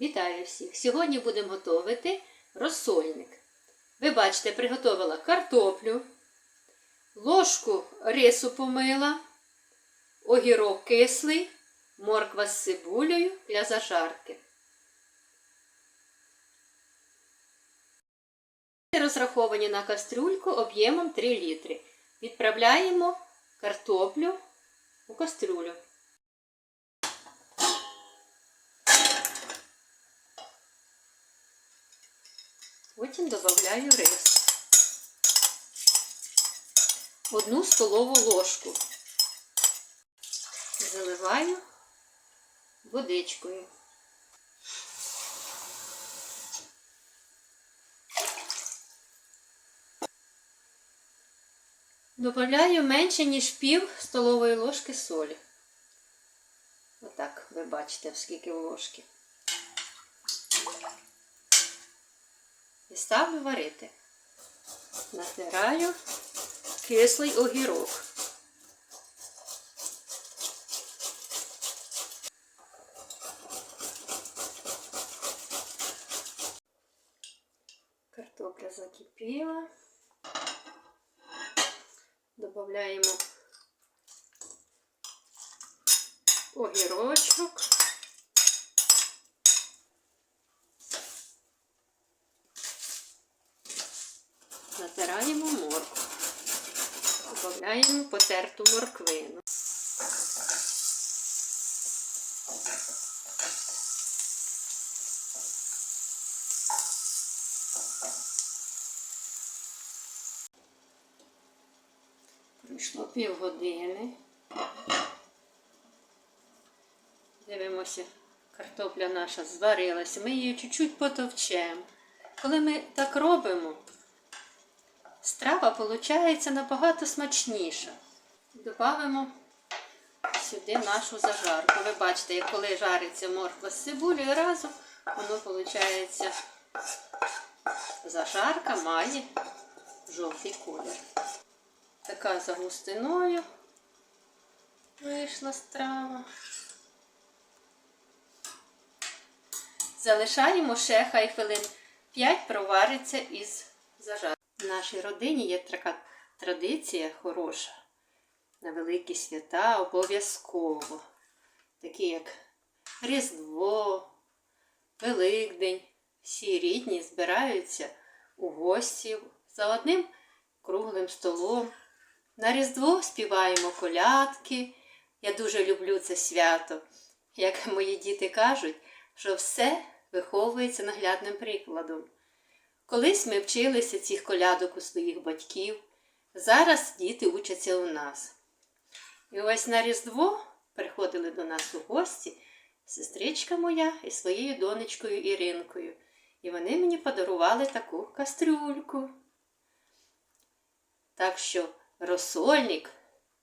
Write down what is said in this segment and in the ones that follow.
Вітаю всіх! Сьогодні будемо готувати розсольник. Ви бачите, приготувала картоплю, ложку рису помила, огірок кислий, морква з цибулею для зажарки. Розраховані на кастрюльку об'ємом 3 літри. Відправляємо картоплю у кастрюлю. Потім додаю рис. Одну столову ложку. Заливаю водичкою. Добавляю менше, ніж пів столової ложки солі. Отак ви бачите, скільки ложки. І ставлю варити. Натираю кислий огірок. Картопля закипіла. Добавляємо огірочок. Натираємо моркву. Додаємо потерту морквину. Пройшло півгодини. Дивимося, картопля наша зварилася. Ми її чуть-чуть потовчемо. Коли ми так робимо, страва виходить набагато смачніша. Добавимо сюди нашу зажарку. Ви бачите, як коли жариться морква з цибулею разом, воно виходить, зажарка має жовтий колір. Така за густиною вийшла страва. Залишаємо ще хай хвилин 5 провариться із зажаркою. В нашій родині є така традиція хороша. На великі свята обов'язково. Такі як Різдво, Великдень. Всі рідні збираються у гості за одним круглим столом. На Різдво співаємо колядки. Я дуже люблю це свято. Як мої діти кажуть, що все виховується наглядним прикладом. Колись ми вчилися цих колядок у своїх батьків, зараз діти учаться у нас. І ось на Різдво приходили до нас у гості сестричка моя із своєю донечкою Іринкою. І вони мені подарували таку кастрюльку. Так що розсольник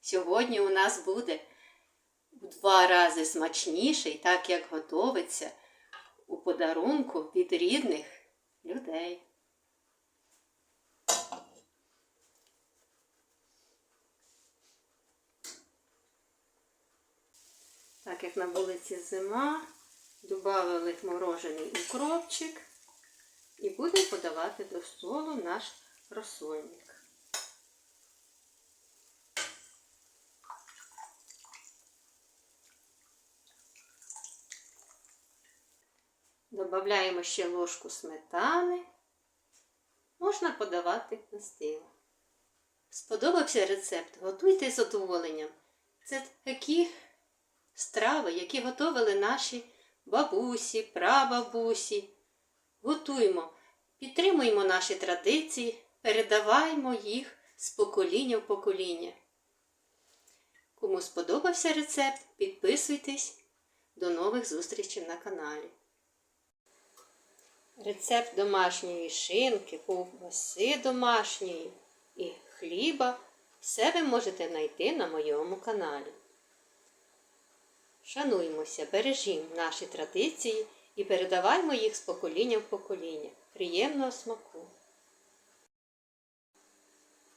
сьогодні у нас буде у два рази смачніший, так як готовиться у подарунку від рідних людей. Так як на вулиці зима, додали морожений укропчик і будемо подавати до столу наш розсольник. Добавляємо ще ложку сметани. Можна подавати на стіл. Сподобався рецепт? Готуйте з задоволенням. Це такі страви, які готували наші бабусі, прабабусі. Готуємо, підтримуємо наші традиції, передаваємо їх з покоління в покоління. Кому сподобався рецепт, підписуйтесь. До нових зустрічей на каналі. Рецепт домашньої шинки, ковбаси домашньої і хліба все ви можете знайти на моєму каналі. Шануймося, бережімо наші традиції і передаваймо їх з покоління в покоління. Приємного смаку!